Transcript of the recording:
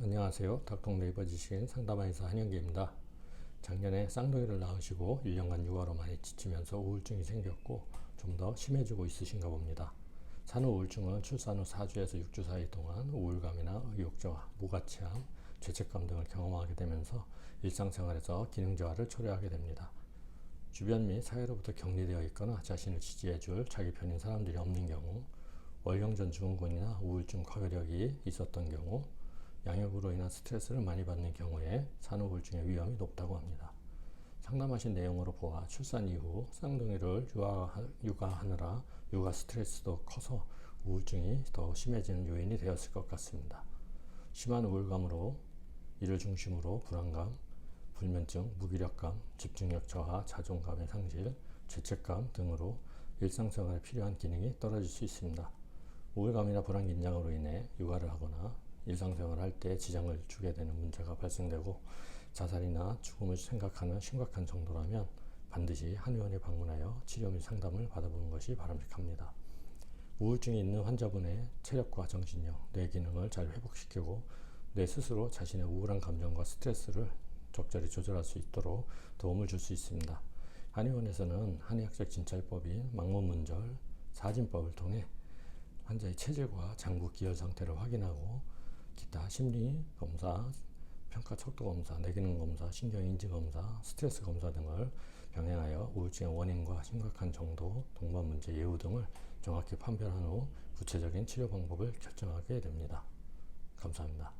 안녕하세요. 닥통 네이버 지신 상담원에서 한영기입니다. 작년에 쌍둥이를 낳으시고 1년간 육아로 많이 지치면서 우울증이 생겼고 좀 더 심해지고 있으신가 봅니다. 산후 우울증은 출산 후 4주에서 6주 사이 동안 우울감이나 의욕저하, 무가치함, 죄책감 등을 경험하게 되면서 일상생활에서 기능 저하를 초래하게 됩니다. 주변 및 사회로부터 격리되어 있거나 자신을 지지해줄 자기 편인 사람들이 없는 경우, 월경전 증후군이나 우울증 과거력이 있었던 경우, 양육으로 인한 스트레스를 많이 받는 경우에 산후우울증의 위험이 높다고 합니다. 상담하신 내용으로 보아 출산 이후 쌍둥이를 육아, 육아하느라 육아 스트레스도 커서 우울증이 더 심해지는 요인이 되었을 것 같습니다. 심한 우울감으로 이를 중심으로 불안감, 불면증, 무기력감, 집중력 저하, 자존감의 상실, 죄책감 등으로 일상생활에 필요한 기능이 떨어질 수 있습니다. 우울감이나 불안 긴장으로 인해 육아를 하거나 일상생활 할때 지장을 주게 되는 문제가 발생되고 자살이나 죽음을 생각하는 심각한 정도라면 반드시 한의원에 방문하여 치료 및 상담을 받아보는 것이 바람직합니다. 우울증이 있는 환자분의 체력과 정신력, 뇌 기능을 잘 회복시키고 뇌 스스로 자신의 우울한 감정과 스트레스를 적절히 조절할 수 있도록 도움을 줄 수 있습니다. 한의원에서는 한의학적 진찰법인 망문문절, 사진법을 통해 환자의 체질과 장부 기혈 상태를 확인하고 기타 심리 검사, 평가 척도 검사, 뇌기능 검사, 신경 인지 검사, 스트레스 검사 등을 병행하여 우울증의 원인과 심각한 정도, 동반 문제 예후 등을 정확히 판별한 후 구체적인 치료 방법을 결정하게 됩니다. 감사합니다.